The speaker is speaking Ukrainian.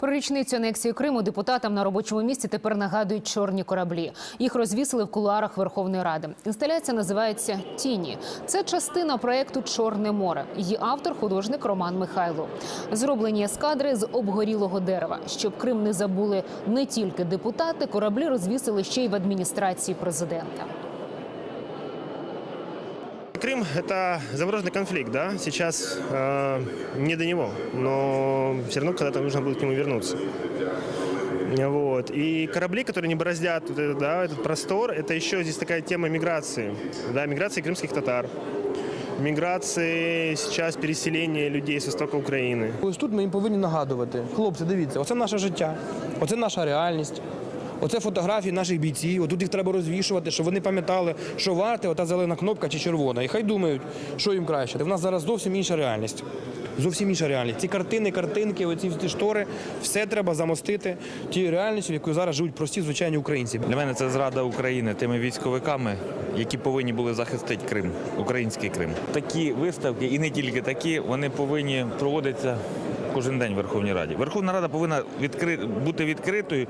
Про річницю анексії Криму депутатам на робочому місці тепер нагадують чорні кораблі. Їх розвісили в кулуарах Верховної Ради. Інсталяція називається Тіні. Це частина проєкту Чорне море. Її автор художник Роман Михайло. Зроблені ескадри з обгорілого дерева. Щоб Крим не забули не тільки депутати, кораблі розвісили ще й в адміністрації президента. Крым – это замороженный конфликт, да, сейчас э, не до него, но все равно когда-то нужно будет к нему вернуться. Вот. И корабли, которые не бороздят вот этот, да, этот простор, это еще здесь такая тема миграции, да, миграции крымских татар, миграции сейчас переселения людей с востока Украины. Ось тут ми їм повинні нагадувати. Хлопці, дивіться, оце наше життя, оце наша реальність. Оце фотографії наших бійців. Отут їх треба розвішувати, щоб вони пам'ятали, що варте ота зелена кнопка чи червона. І хай думають, що їм краще. В нас зараз зовсім інша реальність. Зовсім інша реальність. Ці картини, картинки, оці ці штори, все треба замостити тією реальністю, в якою зараз живуть прості звичайні українці. Для мене це зрада України тими військовиками, які повинні були захистити Крим, український Крим. Такі виставки, і не тільки такі, вони повинні проводитися кожен день в Верховній Раді. Верховна Рада повинна відкри... бути відкритою